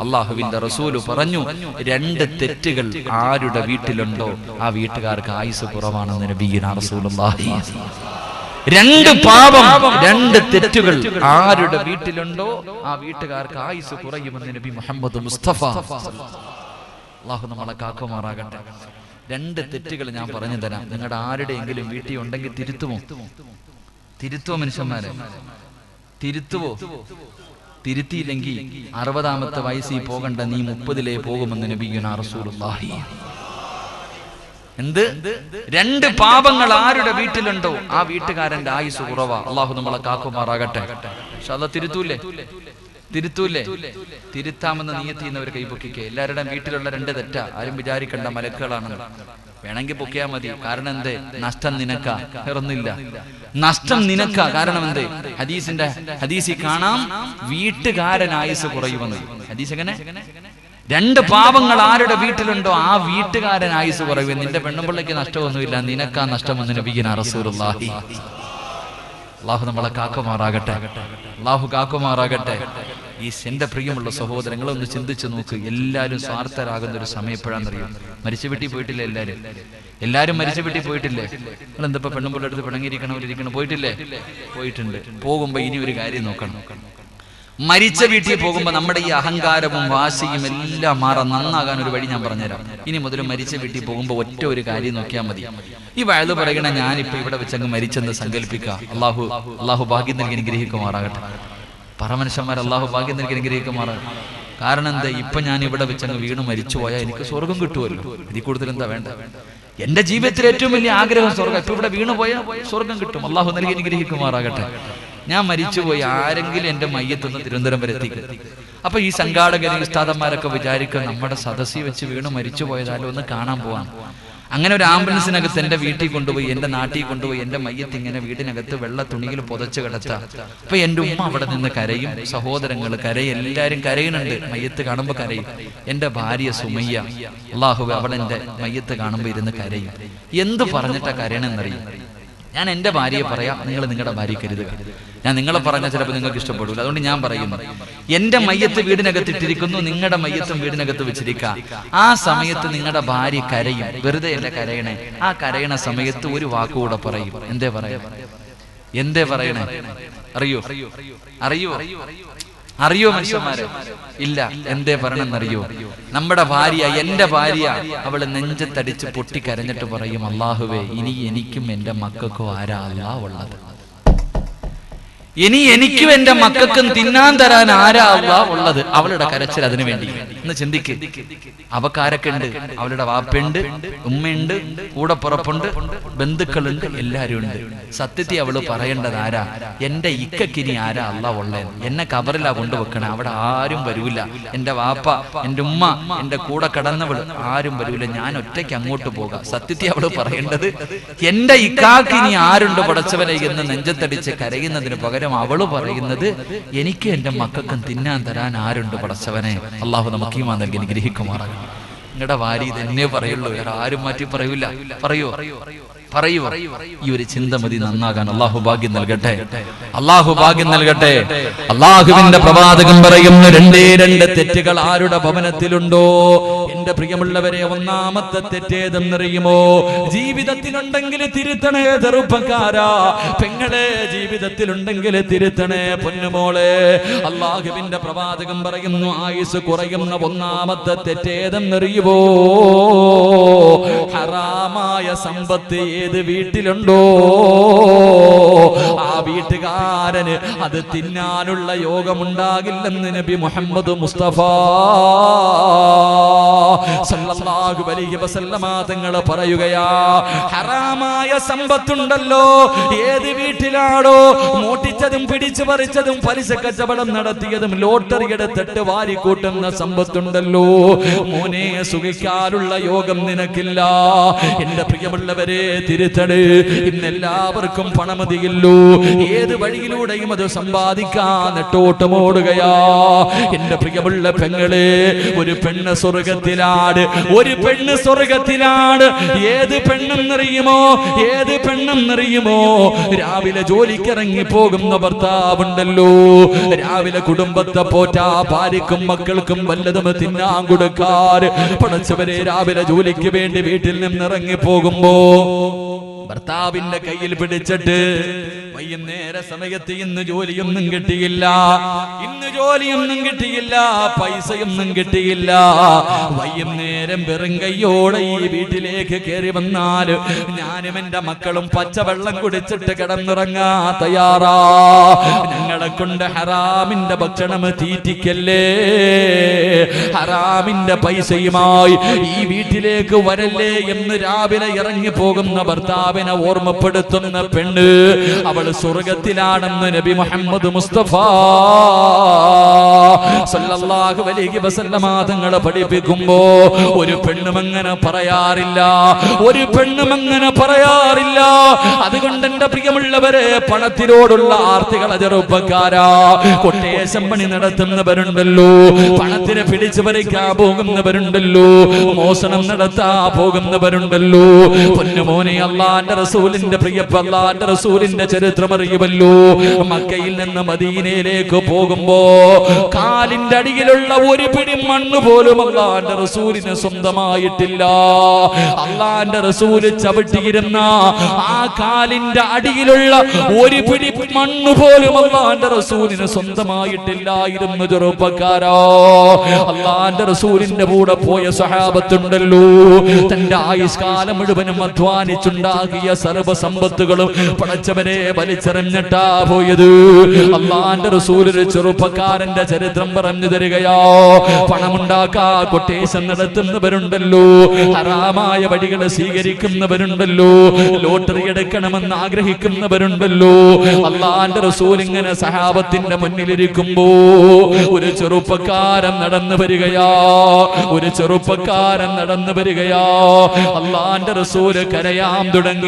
അള്ളാഹുവിന്റെ റസൂൽ പറഞ്ഞു രണ്ട് തെറ്റുകൾ ആരുടെ വീട്ടിലുണ്ടോ ആ വീട്ടുകാർക്ക് ആയുസ് കുറവാണെന്ന് റസൂലുള്ളാഹി. രണ്ട് പാപം രണ്ട് തെറ്റുകൾ ആരുടെ വീട്ടിലുണ്ടോ ആ വീട്ടുകാർക്ക് ആയുസ് കുറയുമെന്ന് നബി മുഹമ്മദ് മുസ്തഫ. അള്ളാഹു നമ്മളെ കാക്കുമാറാകട്ടെ. രണ്ട് തെറ്റുകൾ ഞാൻ പറഞ്ഞു തരാം. നിങ്ങളുടെ ആരുടെയെങ്കിലും വീട്ടിൽ ഉണ്ടെങ്കിൽ തിരുത്തുമോ? തിരുത്തുമോ മനുഷ്യന്മാരെ? തിരുത്തുവോ? തിരുത്തിയില്ലെങ്കിൽ അറുപതാമത്തെ വയസ്സിൽ പോകണ്ട നീ മുപ്പതിലേ പോകുമെന്ന് നബിയുന റസൂലുള്ളാഹി. എന്ത്? രണ്ട് പാപങ്ങൾ ആരുടെ വീട്ടിലുണ്ടോ? ആ വീട്ടുകാരന്റെ ആയുസ് കുറവാ. അള്ളാഹു നമ്മളെ കാക്കുമാറാകട്ടെ. പക്ഷെ അത് തിരുത്തൂലേ? തിരുത്തൂലേ? തിരുത്താമെന്ന് നീയത്തിയുന്നവർ കൈപൊക്കിക്കേ എല്ലാവരുടെയും വീട്ടിലുള്ള രണ്ട് തെറ്റാ. ആരും വിചാരിക്കണ്ട മലക്കുകളാണെന്ന്. വേണമെങ്കിൽ പൊക്കിയാ മതി. കാരണം എന്തേ? നഷ്ടം നിനക്ക. ഇറന്നില്ല നഷ്ടം നിനക്ക. കാരണം എന്തേ? ഹദീസിന്റെ ഹദീസി കാണാം വീട്ടുകാരൻ ആയുസ് കുറയുമെന്ന്. ഹദീസ് എങ്ങനെ? രണ്ട് പാവങ്ങൾ ആരുടെ വീട്ടിലുണ്ടോ? ആ വീട്ടുകാരൻ ആയുസ് കുറയും നിന്റെ പെണ്ണുപിള്ളയ്ക്ക് നഷ്ടമൊന്നുമില്ല. നിനക്കാ നഷ്ടമെന്ന് നബിയന റസൂലുള്ളാഹി അള്ളാഹു നമ്മളെ കാക്കുമാറാകട്ടെ. അള്ളാഹു കാക്കുമാറാകട്ടെ. ഈ എന്റെ പ്രിയമുള്ള സഹോദരങ്ങൾ ഒന്ന് ചിന്തിച്ചു നോക്ക്. എല്ലാവരും സ്വാർത്ഥരാകുന്ന ഒരു സമയം എപ്പോഴാണെന്നറിയോ? മരിച്ചു വീട്ടിൽ പോയിട്ടില്ലേ എല്ലാരും? എല്ലാരും മരിച്ചു വീട്ടിൽ പോയിട്ടില്ലേ? നിങ്ങൾ എന്താ പെണ്ണുമ്പിള്ള അടുത്ത് പിണങ്ങിയിരിക്കണം ഇരിക്കണം? പോയിട്ടില്ലേ? പോയിട്ടുണ്ട്. പോകുമ്പോ ഇനി ഒരു കാര്യം നോക്കണം. മരിച്ച വീട്ടിൽ പോകുമ്പോ നമ്മുടെ ഈ അഹങ്കാരവും വാശിയും എല്ലാം മാറാൻ നന്നാകാൻ ഒരു വഴി ഞാൻ പറഞ്ഞുതരാം. ഇനി മുതൽ മരിച്ച വീട്ടിൽ പോകുമ്പോ ഒറ്റ ഒരു കാര്യം നോക്കിയാൽ മതി. ഈ വയത് പറയണ ഞാനിപ്പോ ഇവിടെ വെച്ചങ്ങ് മരിച്ചെന്ന് സങ്കല്പിക്കുക. അള്ളാഹു അള്ളാഹു ഭാഗ്യം നൽകി അനുഗ്രഹിക്കുമാറാകട്ടെ. പറമനുഷ്യന്മാർ അള്ളാഹു ഭാഗ്യം നൽകി അനുഗ്രഹിക്കുമാറ് കാരണം എന്താ? ഇപ്പൊ ഞാൻ ഇവിടെ വെച്ച് അങ്ങ് വീണ് മരിച്ചു പോയാൽ എനിക്ക് സ്വർഗം കിട്ടുമല്ലോ ഇതിൽ കൂടുതൽ എന്താ വേണ്ട എന്റെ ജീവിതത്തിൽ ഏറ്റവും വലിയ ആഗ്രഹം സ്വർഗം. ഇപ്പൊ ഇവിടെ വീണു പോയാൽ സ്വർഗം കിട്ടും. അള്ളാഹു നൽകി അനുഗ്രഹിക്കുമാറാകട്ടെ. ഞാൻ മരിച്ചുപോയി ആരെങ്കിലും എന്റെ മയ്യത്തൊന്ന് തിരുവനന്തപുരം വരെ എത്തിക്കും. അപ്പൊ ഈ സംഘാടകരും ഉസ്താദന്മാരൊക്കെ വിചാരിക്കുക നമ്മുടെ സദസ്സിൽ വെച്ച് വീണ് മരിച്ചു പോയതാലും ഒന്ന് കാണാൻ പോവാം. അങ്ങനെ ഒരു ആംബുലൻസിനകത്ത് എന്റെ വീട്ടിൽ കൊണ്ടുപോയി എന്റെ നാട്ടിൽ കൊണ്ടുപോയി എന്റെ മയ്യത്ത് ഇങ്ങനെ വീടിനകത്ത് വെള്ള തുണിയിൽ പുതച്ച് കിടത്ത. അപ്പൊ എന്റെ ഉമ്മ അവിടെ നിന്ന് കരയും സഹോദരങ്ങൾ കരയും എല്ലാരും കരയുന്നുണ്ട്. മയ്യത്ത് കാണുമ്പോ കരയും. എന്റെ ഭാര്യ സുമയ്യ അള്ളാഹു അവൾ എന്റെ മയ്യത്ത് കാണുമ്പോ ഇരുന്ന് കരയും. എന്ത് പറഞ്ഞിട്ടാ കരയണെന്നറിയും ഞാൻ എന്റെ ഭാര്യയെ പറയാം നിങ്ങൾ നിങ്ങളുടെ ഭാര്യ കരുതുക. ഞാൻ നിങ്ങളെ പറഞ്ഞ ചിലപ്പോൾ നിങ്ങൾക്ക് ഇഷ്ടപ്പെടില്ല അതുകൊണ്ട് ഞാൻ പറയുന്നു എന്റെ മയ്യത്ത് വീടിനകത്ത് ഇട്ടിരിക്കുന്നു നിങ്ങളുടെ മയ്യത്തും വീടിനകത്ത് വെച്ചിരിക്കുക ആ സമയത്ത് നിങ്ങളുടെ ഭാര്യ കരയും. വെറുതെ അല്ല കരയണേ. ആ കരയണ സമയത്ത് ഒരു വാക്കുകൂടെ പറയും. എന്തേ പറയാ എന്തേ പറയണേ? അറിയോ? അറിയോ? അറിയോ? മനുഷ്യന്മാരെ? ഇല്ല. എന്തേ പറയണമെന്നറിയോ? നമ്മുടെ ഭാര്യ എന്റെ ഭാര്യ അവൾ നെഞ്ചത്തടിച്ച് പൊട്ടിക്കരഞ്ഞിട്ട് പറയും അള്ളാഹുവേ ഇനി എനിക്കും എന്റെ മക്കൾക്കും ആരാ അല്ലാ ഉള്ളത്? ഇനി എനിക്കും എന്റെ മക്കൾക്കും തിന്നാൻ തരാൻ ആരാവുക ഉള്ളത് അവളുടെ കരച്ചിൽ അതിനു വേണ്ടി. എന്ന് ചിന്തിക്ക്. അവക്കാരൊക്കെ ഉണ്ട്. അവളുടെ വാപ്പുണ്ട് ഉമ്മയുണ്ട് കൂടെ പുറപ്പുണ്ട് ബന്ധുക്കളുണ്ട് എല്ലാരും ഉണ്ട്. സത്യത്തെ അവൾ പറയേണ്ടത് ആരാ? എന്റെ ഇക്കക്കിനി ആരാ അല്ല ഉള്ളത് എന്നെ കബറിലാ കൊണ്ടുവെക്കണേ അവിടെ ആരും വരൂല. എന്റെ വാപ്പ എന്റെ ഉമ്മ എന്റെ കൂടെ കടന്നവൾ ആരും വരൂല. ഞാൻ ഒറ്റയ്ക്ക് അങ്ങോട്ട് പോകാം. സത്യത്തെ അവൾ പറയേണ്ടത് എന്റെ ഇക്കാക്കിനി ആരുണ്ട്? പടച്ചവനെ എന്ന് നെഞ്ചത്തടിച്ച് കരയുന്നതിന് പകരം അവൾ പറയുന്നത് എനിക്ക് എന്റെ മക്കൾക്കും തിന്നാൻ തരാൻ ആരുണ്ട് പടച്ചവനെ? അള്ളാഹു നമുക്ക് ഈ നൽകി ഗ്രഹിക്കുമാറ നിങ്ങളുടെ വാരി തന്നെ പറയുള്ളൂ വേറെ ആരും മാറ്റി പറയൂല. പറയോ? പറയൂ? ഈ ഒരു ചിന്ത മതി നന്നാകാൻ. അള്ളാഹു ഭാഗ്യം നൽകട്ടെ. അള്ളാഹു ഭാഗ്യം നൽകട്ടെ. അള്ളാഹുവിന്റെ പ്രവാചകം പറയുന്നു രണ്ടേ രണ്ട് തെറ്റുകൾ ആരുടെ ഭവനത്തിലുണ്ടോ? എന്റെ പ്രിയമുള്ളവരെ ഒന്നാമത്തെ തെറ്റേതെന്നറിയുമോ ജീവിതത്തിലുണ്ടെങ്കിൽ തിരുത്തണേ ചെറുപ്പക്കാരാ. പെങ്ങളെ ജീവിതത്തിലുണ്ടെങ്കിൽ തിരുത്തണേ പൊന്നുമോളെ. അള്ളാഹുവിന്റെ പ്രവാചകം പറയുന്നു ആയുസ് കുറയുന്ന ഒന്നാമത്തെ തെറ്റേതെന്നറിയുമോ ഹറാമായ സമ്പത്ത് ഏത് വീട്ടിലുണ്ടോ? ആ വീട്ടുകാരന് അത് തിന്നാനുള്ള യോഗമുണ്ടാകില്ലെന്ന് നബി മുഹമ്മദ് മുസ്തഫ. സല്ലല്ലാഹു അലൈഹി വസല്ലമ തങ്ങൾ പറയുകയാ ഹറാമായ സമ്പത്തുണ്ടല്ലോ. ഏത് വീട്ടിലാണോ മോട്ടിച്ചതും പിടിച്ചു പറിച്ചതും പലിശ കച്ചവടം നടത്തിയതും ലോട്ടറി എടുത്തിട്ട് വാരിക്കൂട്ടുന്ന സമ്പത്തുണ്ടല്ലോ. മോനെ സുഖിക്കാനുള്ള യോഗം നിനക്കില്ല. എന്റെ പ്രിയമുള്ളവരെ തിരുത്തട്. ഇന്ന് എല്ലാവർക്കും പണമതിയല്ലോ. ഏത് വഴിയിലൂടെയും അത് സമ്പാദിക്കാൻ നെട്ടോട്ടമോടുകയാ എന്റെ പ്രിയമുള്ള പെങ്ങളെ ഒരു പെണ്ണ് സ്വർഗത്തിലാണ് ഒരു പെണ്ണ് സ്വർഗത്തിലാണ് ഏത് പെണ്ണെന്നറിയുമോ? ഏത് പെണ്ണെന്നറിയുമോ? രാവിലെ ജോലിക്കിറങ്ങി പോകുന്ന ഭർത്താവുണ്ടല്ലോ. രാവിലെ കുടുംബത്തെ പോറ്റാ ഭാര്യക്കും മക്കൾക്കും വല്ലതും തിന്നാൻ കൊടുക്കാറ്. പണച്ചവരെ രാവിലെ ജോലിക്ക് വേണ്ടി വീട്ടിൽ നിന്ന് ഇറങ്ങി പോകുമ്പോ ഭർത്താവിന്റെ കയ്യിൽ പിടിച്ചിട്ട് വൈകുന്നേര സമയത്ത് ഇന്ന് ജോലിയൊന്നും കിട്ടിയില്ല. ഇന്ന് ജോലിയൊന്നും കിട്ടിയില്ല പൈസയൊന്നും കിട്ടിയില്ല. വൈകുന്നേരം വെറും കയ്യോടെ ഈ വീട്ടിലേക്ക് കയറി വന്നാൽ ഞാനും എന്റെ മക്കളും പച്ചവെള്ളം കുടിച്ചിട്ട് കിടന്നുറങ്ങാ തയ്യാറാ. ഞങ്ങളെ കൊണ്ട് ഹറാമിന്റെ ഭക്ഷണം തീറ്റിക്കല്ലേ? ഹറാമിന്റെ പൈസയുമായി ഈ വീട്ടിലേക്ക് വരല്ലേ എന്ന് രാവിലെ ഇറങ്ങി പോകുന്ന ഭർത്താവിനെ ഓർമ്മപ്പെടുത്തുന്ന പെണ്ണ് അവൾ സ്വർഗത്തിലാണെന്ന് നബി മുഹമ്മദ് മുസ്തഫ സല്ലല്ലാഹു അലൈഹി വസല്ലമ തങ്ങളെ പഠിപ്പിക്കുമ്പോ ഒരു പെണ്ണും അങ്ങനെ പറയാറില്ല ഒരു പെണ്ണും അങ്ങനെ പറയാറില്ല. അതുകൊണ്ട് എന്റെ പ്രിയമുള്ളവരെ പണത്തിനോടുള്ള ആർത്തികളെ ചെറുപ്പക്കാരാ കൊട്ടേശം പണി നടത്തുന്നവരുണ്ടല്ലോ പണത്തിനെ പിടിച്ചു വരയ്ക്കാൻ പോകുന്നവരുണ്ടല്ലോ മോഷണം നടത്താ പോകുന്നവരുണ്ടല്ലോ. പൊന്നുമോനെ അള്ളാന്റെ റസൂലിന്റെ പ്രിയപ്പ അള്ളാന്റെ റസൂലിന്റെ ചരിത്രം അറിയുമല്ലോ. മക്കയിൽ നിന്ന് മദീനയിലേക്ക് പോകുമ്പോ കാലിന്റെ അടിയിലുള്ള ഒരു പിടി മണ്ണ് പോലും അള്ളാന്റെ റസൂലിന് സ്വന്തമായിട്ടില്ല. അള്ളാന്റെ റസൂൽ ചവിട്ടിയിരുന്ന ആ കാലിന്റെ അടിയിലുള്ള ഒരു പിടി മണ്ണ് പോലും അള്ളാന്റെ റസൂലിന് സ്വന്തമായിട്ടില്ലായിരുന്നു ചെറുപ്പക്കാരോ. അള്ളാന്റെ റസൂലിന്റെ കൂടെ പോയ സഹാബത്തുണ്ടല്ലോ. തന്റെ ആയുഷ്കാലം മുഴുവനും അധ്വാനിച്ചുണ്ടാകിയ സർവ സമ്പത്തുകളും പടച്ചവനെ വലിച്ചെറിഞ്ഞിട്ടാ പോയത്. അള്ളാന്റെ റസൂലൊരു ചെറുപ്പക്കാരന്റെ ചരിത്രം പറഞ്ഞു തരികയോ. പണമുണ്ടാക്കാ കൊട്ടേഷൻ നടത്തുന്നവരുണ്ടല്ലോ. ഹറാമായ വഴികൾ സ്വീകരിക്കുന്നവരുണ്ടല്ലോ. ലോട്ടറി എടുക്കണമെന്ന് ആഗ്രഹിക്കുന്നവരുണ്ടല്ലോ. അള്ളാന്റെ റസൂൽ ഇങ്ങനെ സഹാബത്തിന്റെ മുന്നിലിരിക്കുമ്പോ ഒരു ചെറുപ്പക്കാരൻ നടന്നു വരികയാ. ഒരു ചെറുപ്പക്കാരൻ നടന്നു വരികയാ. അള്ളാന്റെ റസൂൽ കരയാം തുടങ്ങി.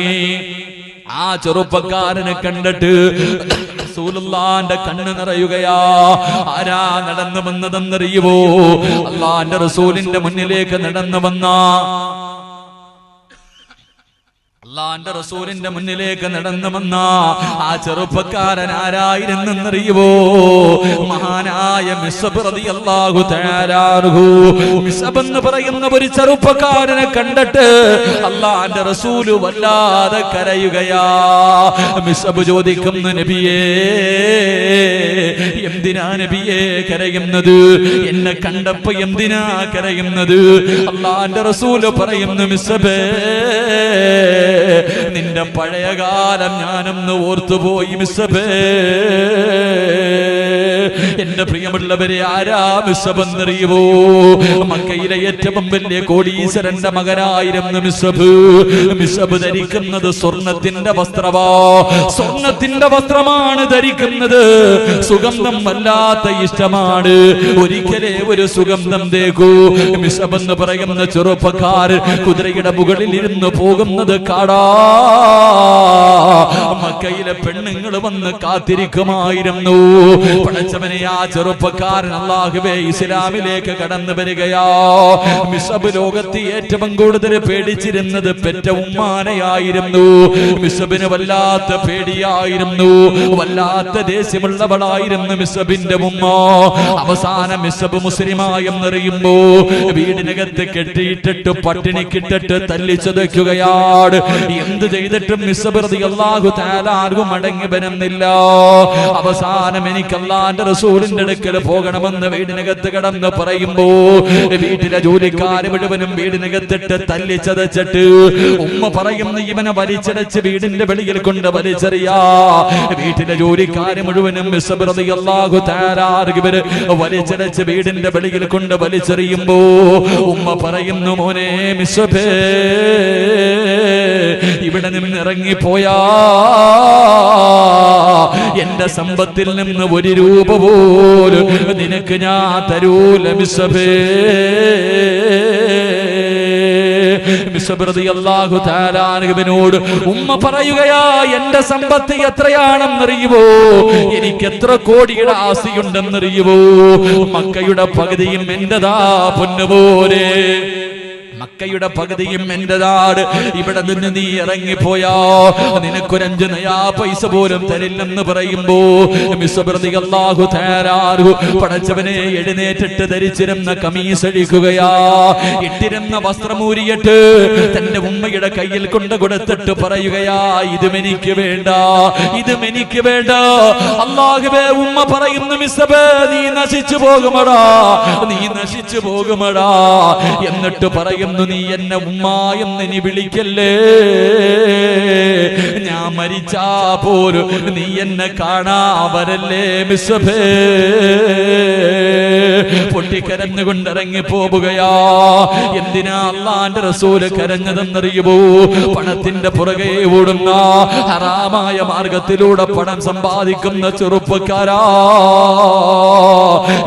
ആ ചെറുപ്പക്കാരനെ കണ്ടിട്ട് റസൂലുള്ളാന്റെ കണ്ണ് നിറയുകയാ. ആരാ നടന്നു വന്നതെന്നറിയുവോ? അള്ളാന്റെ റസൂലിന്റെ മുന്നിലേക്ക് നടന്നു വന്ന. അള്ളാന്റെ റസൂലിന്റെ മുന്നിലേക്ക് നടന്നു വന്ന ആ ചെറുപ്പക്കാരൻ ആരായിരുന്നെന്നറിയുവോ? മഹാനായ മിസബ് റളിയല്ലാഹു തആല അൻഹു മിസബ് എന്ന് പറയുന്ന ഒരു ചെറുപ്പക്കാരനെ കണ്ടിട്ട് അള്ളാന്റെ റസൂൽ വല്ലാതെ കരയുകയാ. മിസബ് ചോദിക്കുന്നു നബിയേ എന്തിനാ നബിയേ കരയുന്നത്? എന്നെ കണ്ടപ്പോ എന്തിനാ കരയുന്നത്? അള്ളാന്റെ റസൂൽ പറയുന്നു മിസബേ നിന്റെ പഴയകാലം ഞാനൊന്ന് ഓർത്തുപോയി മിസ്സബേ എന്റെ പ്രിയമുള്ളവരെ ആരാ മിസ്സബെന്നറിയുവോ മക്കയിലെ ഏറ്റവും വലിയ കോടീശ്വരന്റെ മകനായിരുന്നു മിസബ് മിസബ് ധരിക്കുന്നത് സ്വർണത്തിന്റെ വസ്ത്രമാ സ്വർണത്തിന്റെ വസ്ത്രമാണ് ധരിക്കുന്നത്. സുഗന്ധം വല്ലാത്ത ഇഷ്ടമാണ്. ഒരിക്കലേ ഒരു സുഗന്ധം തേക്കൂ. മിസബ് എന്ന് പറയുന്ന ചെറുപ്പക്കാർ കുതിരയുടെ മുകളിൽ ഇരുന്ന് പോകുന്നത് കാടാ മക്കയിലെ പെണ്ണുങ്ങൾ വന്ന് കാത്തിരിക്കുമായിരുന്നു. പടച്ചവനെ ആ ചെറുപ്പക്കാരൻ അള്ളാഹുബേ ഇസ്ലാമിലേക്ക് കടന്നു വരികയാ. മിസബ് ലോകത്ത് ഏറ്റവും കൂടുതൽ പേടിച്ചിരുന്നത് പെറ്റ ഉമ്മാനയായിരുന്നു. മിസബിന് വല്ലാത്ത പേടിയായിരുന്നു. വല്ലാത്ത ദേഷ്യമുള്ളവളായിരുന്നു മിസബിന്റെ ഉമ്മ. അവസാനം മിസബ് മുസ്ലിമായെന്നറിയുമ്പോ വീടിനകത്ത് കെട്ടിയിട്ടിട്ട് പട്ടിണി പട്ടിണിക്കിട്ടിട്ട് തല്ലിച്ചതയ്ക്കുകയാണ് എന്ത് ചെയ്തിട്ടും മിസബർതി അള്ളാഹു താലാർക്കും മടങ്ങി വരുന്നില്ല. അവസാനം എനിക്ക് അള്ളാന്റെ റസൂലിന്റെ അടുക്കൽ പോകണമെന്ന് വീടിനകത്ത് കിടന്ന് പറയുമ്പോ വീട്ടിലെ ജോലിക്കാരെ മുഴുവനും വീടിനകത്തിട്ട് തല്ലിച്ചതച്ചിട്ട് ഉമ്മ പറയുന്ന ഇവനെ വലിച്ചടച്ച് വീടിന്റെ വെളിയിൽ കൊണ്ട് വലിച്ചെറിയാ. വീട്ടിലെ ജോലിക്കാരെ മുഴുവനും അള്ളാഹു താലാർക്ക് ഇവർ വലിച്ചടച്ച് വീടിന്റെ വെളിയിൽ കൊണ്ട് വലിച്ചെറിയുമ്പോ ഉമ്മ പറയുന്നു മോനെ മിസബേ ഇവിടെ നിന്ന് ഇറങ്ങിപ്പോയാ. എന്റെ സമ്പത്തിൽ നിന്ന് ഒരു രൂപ പോലും നിനക്ക് ഞാൻ തരൂല മിസബേ മിസ്ബിനോട് ഉമ്മ പറയുകയാ എന്റെ സമ്പത്ത് എത്രയാണെന്നറിയുവോ? എനിക്ക് എത്ര കോടിയുടെ ആസിയുണ്ടെന്നറിയുവോ മക്കയുടെ പകുതിയും എന്റെതാ പൊന്നുപോലെ. മക്കയുടെ പകുതിയും എന്റെതാണ് ഇവിടെ നിന്ന് നീ ഇറങ്ങിപ്പോയാ നിനക്കൊരഞ്ച് നയാ പൈസ പോലും തരില്ലെന്ന് പറയുമ്പോ മിസ്വപ്രതികല്ലാഹു തയ്യാറാകു പടച്ചവനെ എഴുന്നേറ്റിട്ട് ധരിച്ചിരുന്ന കമീസ് അഴിക്കുകയാ. ഇട്ടിരുന്ന വസ്ത്രമൂരിയിട്ട് തന്റെ ഉമ്മയുടെ കയ്യിൽ കൊണ്ട് കൊടുത്തിട്ട് പറയുകയാ ഇതും എനിക്ക് വേണ്ട ഇതും എനിക്ക് വേണ്ട. അള്ളാഹുബേ ഉമ്മ പറയുന്നു മിസ്സബേ നീ നശിച്ചു പോകുമടാ നീ നശിച്ചു പോകുമടാ. എന്നിട്ട് പറയുന്നു നീ എന്നെ ഉമ്മ എന്ന് നീ വിളിക്കല്ലേ? ഞാൻ മരിച്ചാ പോലും നീ എന്നെ കാണാവരല്ലേ വരല്ലേ മിസ്സബേ പൊട്ടിക്കരഞ്ഞുകൊണ്ട് ഇറങ്ങി പോവുകയാ എന്തിനാ അള്ളാന്റെ റസൂൽ കരഞ്ഞതെന്നറിയുമോ? പണത്തിന്റെ പുറകെ ഓടുന്ന ഹറാമായ മാർഗത്തിലൂടെ പണം സമ്പാദിക്കുന്ന ചെറുപ്പക്കാരാ.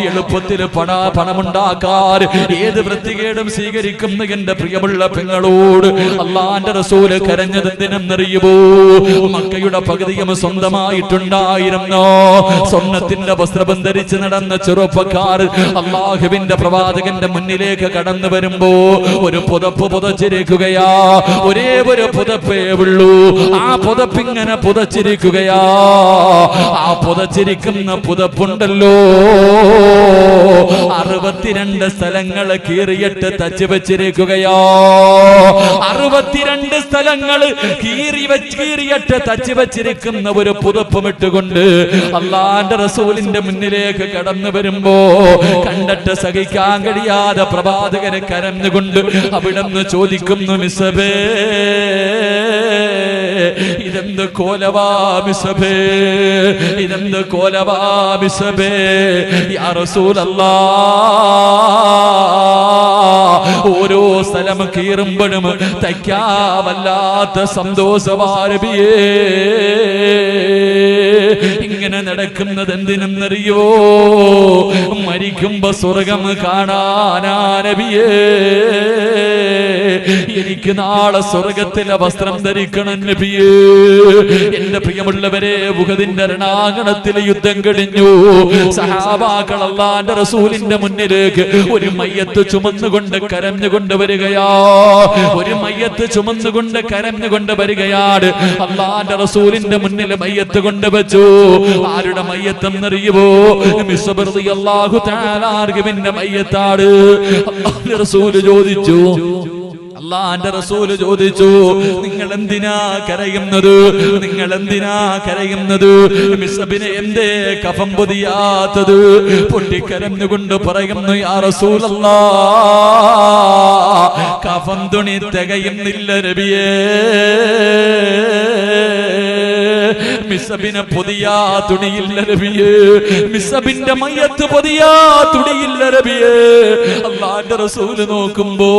എളുപ്പത്തിൽ പണ പണമുണ്ടാക്കാൻ ഏത് വൃത്തികേടും സ്വീകരിക്കുന്ന എന്റെ പ്രിയമുള്ള പെങ്ങളോട് അള്ളാന്റെ റസൂൽ കരഞ്ഞതെന്തിനെന്നറിയുമോ? മക്കയുടെ പകുതിയും സ്വന്തമായിട്ടുണ്ടായിരുന്നോ? സ്വർണത്തിന്റെ വസ്ത്രം നടന്ന ചെറുപ്പക്കാർ അള്ളാഹുവിന്റെ പ്രവാചകന്റെ മുന്നിലേക്ക് കടന്നു വരുമ്പോ ഒരു പുതപ്പ് പുതച്ചിരിക്കുകയാ. ഒരേ ഒരു പുതപ്പേ ഉള്ളൂ. ആ പുതപ്പ് ഇങ്ങനെ പുതച്ചിരിക്കുകയാ. ആ പുതച്ചിരിക്കുന്ന പുതപ്പുണ്ടല്ലോ. അറുപത്തിരണ്ട് സ്ഥലങ്ങൾ കീറിയിട്ട് തച്ചു വെച്ചിരിക്കുകയാ. അറുപത്തിരണ്ട് സ്ഥലങ്ങൾ കീറി കീറിയിട്ട് തച്ചു വെച്ചിരിക്കുന്ന ഒരു പുതപ്പ് ഇട്ടുകൊണ്ട് അള്ളാന്റെ റസൂലിന്റെ മുന്നിലേക്ക് കടന്നു വരുമ്പോ കണ്ടിട്ട് സഹിക്കാൻ കഴിയാതെ പ്രഭാതകരെ കരഞ്ഞുകൊണ്ട് അവിടെ നിന്ന് ചോദിക്കുന്നു മിസബേ ഇതെന്ത് കോലവാ മിസബേ ഇതെന്ത് കോലവാ മിസബേ യാ ഓരോ സ്ഥലം കീറുമ്പോഴും തയ്ക്കാവല്ലാത്ത സന്തോഷവാരബിയേ ഇങ്ങനെ നടക്കുന്നത് എന്തിനെന്നറിയോ? മരിക്കുമ്പോ സ്വർഗം കാണാനാരബിയേ എനിക്ക് നാളെ സ്വർഗത്തിലെ വസ്ത്രം ധരിക്കണം നബിയേ. എന്റെ പ്രിയമുള്ളവരെ മുഖതിന്റെ രണാങ്കണത്തിലെ യുദ്ധം കഴിഞ്ഞു. സഹാബാക്കൾ റസൂലിന്റെ മുന്നിലേക്ക് ഒരു മയ്യത്ത് ചുമന്നുകൊണ്ട് കരഞ്ഞുകൊണ്ട് വരികയാ. ഒരു മയ്യത്ത് ചുമന്നുകൊണ്ട് കരഞ്ഞുകൊണ്ട് വരികയാണ്. അള്ളാന്റെ റസൂലിന്റെ മുന്നിൽ മയ്യത്ത് കൊണ്ടുവച്ചു ആരുടെ മയ്യത്തെന്നറിയുമോ മിസ്ബർദി അള്ളാഹു താലാർഗുവിന്റെ മയ്യത്താണ്. റസൂൽ ചോദിച്ചു അള്ളാന്റെ റസൂൽ ചോദിച്ചു നിങ്ങൾ എന്തിനാ കരയുന്നത്? നിങ്ങൾ എന്തിനാ കരയുന്നത്? മിസബിനെ എന്തേ കഫം പൊതിയാത്തത്? പൊട്ടിക്കരഞ്ഞുകൊണ്ട് പറയുന്നു യാ റസൂലല്ല കഫം തുണി തികയുന്നില്ല രബിയേ മിസബിനെ പൊതിയാ തുണിയില്ല നബിയേ. മിസബിന്റെ മയ്യത്ത് പൊതിയാ തുണിയില്ല രബിയേ അള്ളാന്റെ റസൂൽ നോക്കുമ്പോ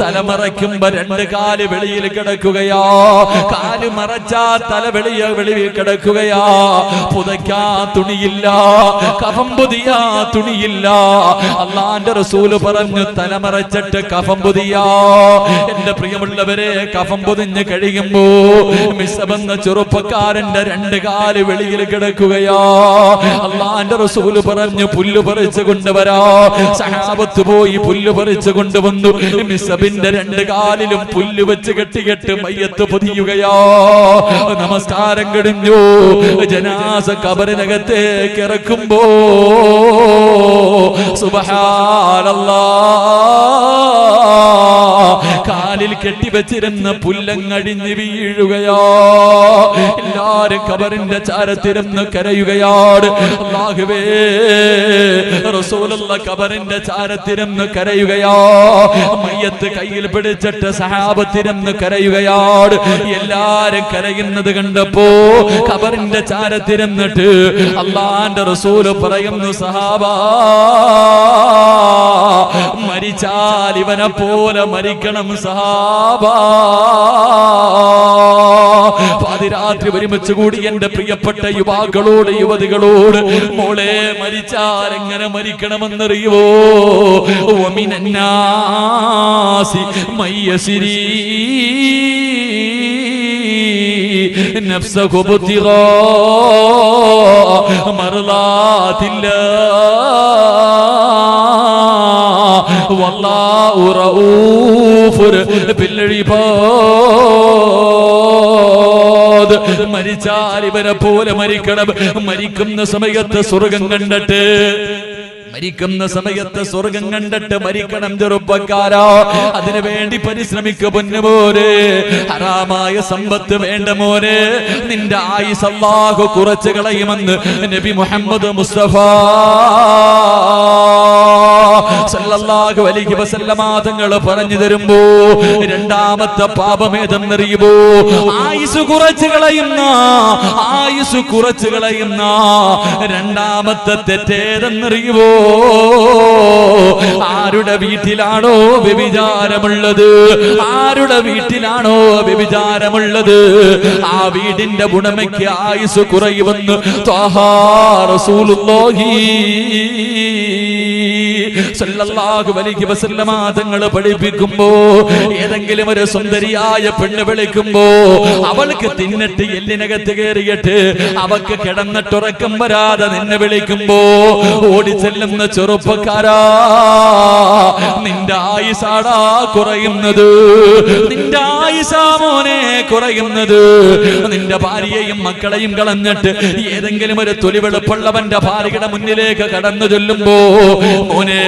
തലമറയ്ക്കുമ്പോ രണ്ട് കാൽ വെളിയിൽ കിടക്കുകയാ. കാൽ മറച്ചാ തല വെളിയ വെളിയിൽ കിടക്കുകയാ. പുതയ്ക്കാ തുണിയില്ല. കഫം പൊതിയാ തുണിയില്ല. അള്ളാന്റെ റസൂൽ പറഞ്ഞു തലമറച്ചിട്ട് കഫം പൊതിയാ. എന്റെ പ്രിയമുള്ളവരെ കഫം പൊതിഞ്ഞ് കഴിയുമ്പോ മിസബെന്ന ചെറുപ്പക്കാരന്റെ രണ്ട് കാൽ വെളിയിൽ കിടക്കുകയാ. അള്ളാന്റെ റസൂൽ പറഞ്ഞു പുല്ല് പറിച്ചു കൊണ്ടുവരാ. സഹാബത്ത് പോയി പുല്ല് പറിച്ചു കൊണ്ടുവന്നു. മിസബിന്റെ രണ്ട് കാലിലും പുല്ല് വെച്ച് കെട്ടികെട്ട് മയ്യത്ത് പൊതിയുകയാ. നമസ്കാരം കഴിഞ്ഞു. ജനാസ കബറിനകത്തേക്ക് ഇറക്കുമ്പോ സുബഹാനല്ലാ. കാലിൽ കെട്ടിവെച്ചിരുന്ന പുല്ലങ്ങടിഞ്ഞ് വീഴുകയാ. എല്ലാരും കബറിന്റെ ചാരത്തിരുന്ന് കരയുകയാണ്. റസൂലുള്ള കബറിന്റെ ചാരത്തിരുന്ന് കരയുകയാ. മയ്യത്ത് കയ്യിൽ പിടിച്ചിട്ട് സഹാബത്തിരുന്ന് കരയുകയാണ്. എല്ലാരും കരയുന്നത് കണ്ടപ്പോ കബറിന്റെ ചാരത്തിരുന്നിട്ട് അള്ളാന്റെ റസൂൽ പറയുന്നു സഹാബാ മരിച്ചാൽ ഇവനെ പോലെ മരിക്കണം സഹാബാ പാതിരാത്രി ഒരുമിച്ച് കൂടി എന്റെ പ്രിയപ്പെട്ട യുവാക്കളോട് യുവതികളോട് മോളെ മരിച്ചാൽ എങ്ങനെ മരിക്കണമെന്നറിയുവോ الناس من يسري نفسه ابتغاء مرضات الله റഊഫുർ പില്ലഴിപാ മരിച്ചാൽ ഇവരെ പോലെ മരിക്കണം. മരിക്കുന്ന സമയത്ത് സ്വർഗം കണ്ടിട്ട് മരിക്കുന്ന സമയത്ത് സ്വർഗം കണ്ടിട്ട് മരിക്കണം ചെറുപ്പക്കാരോ. അതിനു വേണ്ടി പരിശ്രമിക്ക പൊന്നുമോരെ ഹറാമായ സമ്പത്ത് വേണ്ട മോരെ നിന്റെ ആയി സല്ലാഹു കുറച്ച് കളയുമെന്ന് നബി മുഹമ്മദ് മുസ്തഫ സല്ലല്ലാഹു അലൈഹി വസല്ലമ തങ്ങൾ പറഞ്ഞു തരുമ്പോ രണ്ടാമത്തെ പാപം ഏതെന്നറിയുമോ? ആയുസ് കുറച്ചു കളയുന്ന ആയുസ് കുറച്ചു കളയുന്ന രണ്ടാമത്തെ തെറ്റേതെന്നറിയുമോ ആരുടെ വീട്ടിലാണോ വ്യഭിചാരമുള്ളത്? ആരുടെ വീട്ടിലാണോ വ്യഭിചാരമുള്ളത്? ആ വീടിന്റെ ഉടമയ്ക്ക് ആയുസ് കുറയുമെന്ന് ത്വാഹാ റസൂലുള്ളാഹി സല്ലല്ലാഹു അലൈഹി വസല്ലമ തങ്ങൾ പഠിപ്പിക്കുമ്പോ ഏതെങ്കിലും ഒരു സുന്ദരിയായ പെണ്ണ് വിളിക്കുമ്പോ അവൾക്ക് തിന്നിട്ട് എല്ലിനകത്ത് കയറിയിട്ട് അവക്ക് കിടന്നിട്ടുറക്കം വരാതെ നിന്നെ വിളിക്കുമ്പോ ഓടിച്ചെല്ലുന്ന ചെറുപ്പക്കാരാ നിന്റെ ആയിസാടാ കുറയുന്നത്. നിന്റെ ആയിസാമോനെ കുറയുന്നത്. നിന്റെ ഭാര്യയെയും മക്കളെയും കളഞ്ഞിട്ട് ഏതെങ്കിലും ഒരു തൊലിവെളുപ്പുള്ളവന്റെ ഭാര്യയുടെ മുന്നിലേക്ക് കടന്നു ചൊല്ലുമ്പോ മോനെ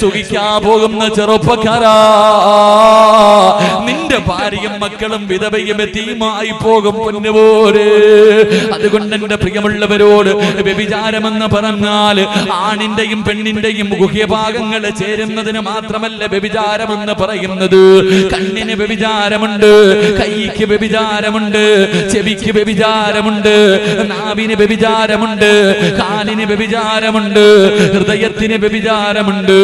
സുഖിക്കാ പോകുന്ന ചെറുപ്പക്കാരാ. നിന്റെ ഭാര്യയും മക്കളും വിധവയും എത്തിയുമായി പോകും പൊന്നുപോര് അതുകൊണ്ട് എന്റെ പ്രിയമുള്ളവരോട് വ്യഭിചാരമെന്ന് പറഞ്ഞാൽ ആണിന്റെയും പെണ്ണിന്റെയും ഗുഹ്യഭാഗങ്ങൾ ചേരുന്നതിന് മാത്രമല്ല വ്യഭിചാരമെന്ന് പറയുന്നത്. കണ്ണിന് വ്യഭിചാരമുണ്ട് കൈക്ക് വ്യഭിചാരമുണ്ട് ചെവിക്ക് വ്യഭിചാരമുണ്ട് നാവിന് വ്യഭിചാരമുണ്ട് കാലിന് വ്യഭിചാരമുണ്ട് ഹൃദയത്തിന് വ്യഭിചാരമുണ്ട്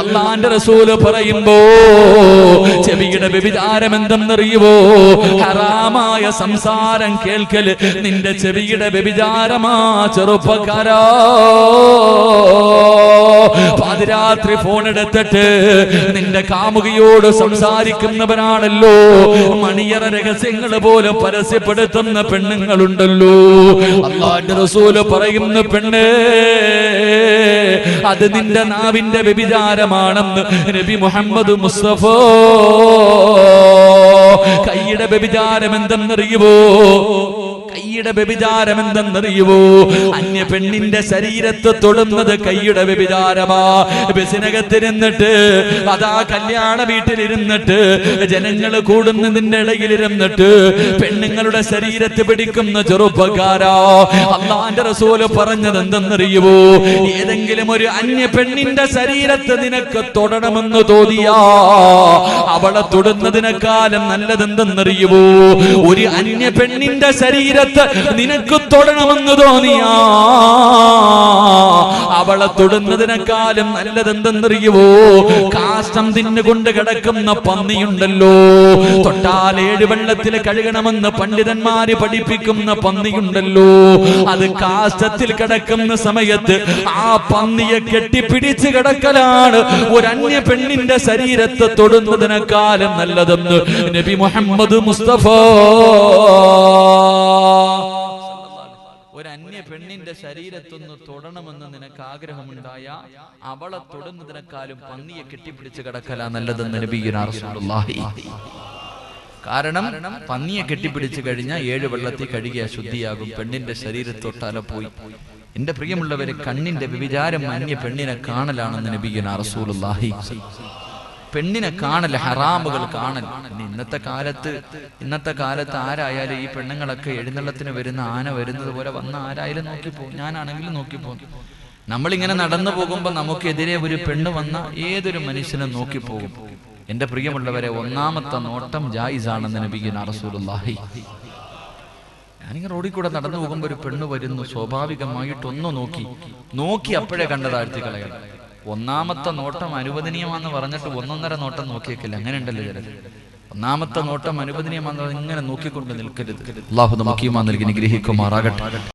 അള്ളാന്റെ റസൂൽ പറയുമ്പോ ചെവിയുടെ വ്യഭിചാരം എന്തെന്നറിയുവോ ഹറാമായ സംസാരം കേൾക്കൽ നിന്റെ ചെവിയുടെ വ്യഭിചാരമാ ചെറുപ്പക്കാരാ. പാതിരാത്രി ഫോൺ എടുത്തിട്ട് നിന്റെ കാമുകിയോട് സംസാരിക്കുന്നവരാണല്ലോ. മണിയറ രഹസ്യങ്ങൾ പോലെ പരസ്യപ്പെടുത്തുന്ന പെണ്ണുങ്ങളുണ്ടല്ലോ. അള്ളാന്റെ റസൂൽ പറയുന്ന പെണ്ണ് അത് നിന്റെ നാവിന്റെ വ്യഭിചാരമാണെന്ന് നബി മുഹമ്മദ് മുസ്തഫോ. കൈയുടെ വ്യഭിചാരം എന്തെന്നറിയുവോ കൈയുടെ വ്യഭിചാരം എന്തെന്നറിയുവോ? അന്യ പെണ്ണിന്റെ ശരീരത്തെ തൊടുന്നത് കൈയുടെ വ്യഭിചാരമാ. ബസിനകത്തിരുന്നിട്ട് അതാ കല്യാണ വീട്ടിലിരുന്നിട്ട് ജനങ്ങൾ കൂടുന്നതിന്റെ ഇടയിലിരുന്നിട്ട് പെണ്ണുങ്ങളുടെ ശരീരത്തെ പിടിക്കുന്ന ചെറുപ്പക്കാരാ. അള്ളാന്റെ റസൂൽ പറഞ്ഞത് എന്തെന്നറിയുവോ? ഏതെങ്കിലും ഒരു അന്യ പെണ്ണിന്റെ ശരീരത്തെ നിനക്ക് തൊടണമെന്ന് തോന്നിയാ. അവളെ തൊടുന്നതിനേക്കാളും നല്ലതെന്തെന്നറിയുവോ? ഒരു അന്യ പെണ്ണിന്റെ ശരീരത്തെ നിനക്ക് തൊടണമെന്ന് തോന്നിയാ? അവളെ തൊടുന്നതിനേക്കാളും നല്ലതെന്തെന്നറിയുവോ? കാഷ്ടം തിന്നുകൊണ്ട് കിടക്കുന്ന പന്നിയുണ്ടല്ലോ. തൊട്ടാൽ ഏഴ് വെള്ളത്തിൽ കഴുകണമെന്ന് പണ്ഡിതന്മാര് പഠിപ്പിക്കുന്ന പന്നിയുണ്ടല്ലോ. അത് കാഷ്ടത്തിൽ കിടക്കുന്ന സമയത്ത് ആ പന്നിയെ കെട്ടിപ്പിടിച്ച് കിടക്കലാണ് ഒരു അന്യ പെണ്ണിന്റെ ശരീരത്തെ തൊടുന്നതിനേക്കാളും നല്ലതെന്ന് നബി മുഹമ്മദ് മുസ്തഫ ഒരു അന്യ പെണ്ണിന്റെ ശരീരത്തൊന്ന് തൊടണമെന്ന് നിനക്ക് ആഗ്രഹമുണ്ടായ അവളെ തൊടുന്നതിനേക്കാളും പന്നിയെ കെട്ടിപ്പിടിച്ച് കിടക്കല നല്ലതെന്ന് കാരണം പന്നിയെ കെട്ടിപ്പിടിച്ച് കഴിഞ്ഞാൽ ഏഴ് വെള്ളത്തിൽ കഴുകിയ ശുദ്ധിയാകും പെണ്ണിന്റെ ശരീരത്തൊട്ടാല പോയി. എന്റെ പ്രിയമുള്ളവരെ കണ്ണിന്റെ വിചാരം അന്യ പെണ്ണിനെ കാണലാണെന്ന് നബിയുനാ റസൂലുള്ളാഹി. പെണ്ണിനെ കാണൽ ഹറാമുകൾ കാണൽ ഇന്നത്തെ കാലത്ത് ഇന്നത്തെ കാലത്ത് ആരായാലും ഈ പെണ്ണുങ്ങളൊക്കെ എഴുന്നള്ളത്തിന് വരുന്ന ആന വരുന്നത് പോലെ വന്ന ആരായാലും നോക്കിപ്പോ ഞാനാണെങ്കിലും നോക്കിപ്പോ നമ്മളിങ്ങനെ നടന്നു പോകുമ്പോൾ നമുക്കെതിരെ ഒരു പെണ്ണ് വന്ന ഏതൊരു മനുഷ്യനും നോക്കിപ്പോകും. എന്റെ പ്രിയമുള്ളവരെ ഒന്നാമത്തെ നോട്ടം ജായിസാണെന്ന് നബിക്കുന്ന റസൂലുള്ളാഹി. ഞാനിങ്ങനെ റോഡിൽ കൂടെ നടന്നു പോകുമ്പോൾ ഒരു പെണ്ണ് വരുന്നു. സ്വാഭാവികമായിട്ടൊന്നു നോക്കി. നോക്കി അപ്പോഴേ കണ്ടതാഴ്ത്തി കളയണം ഒന്നാമത്തെ നോട്ടം അനുവദനീയമാണെന്ന് പറഞ്ഞിട്ട് ഒന്നൊന്നര നോട്ടം നോക്കിയേക്കില്ല. അങ്ങനെ ഉണ്ടല്ലോ ചിലത് ഒന്നാമത്തെ നോട്ടം അനുവദനീയമാണെന്ന് ഇങ്ങനെ നോക്കിക്കൊണ്ട് നിൽക്കരുത്. അള്ളാഹു നമുക്ക് നൽകി നിഗ്രഹിക്കുമാറാകട്ടെ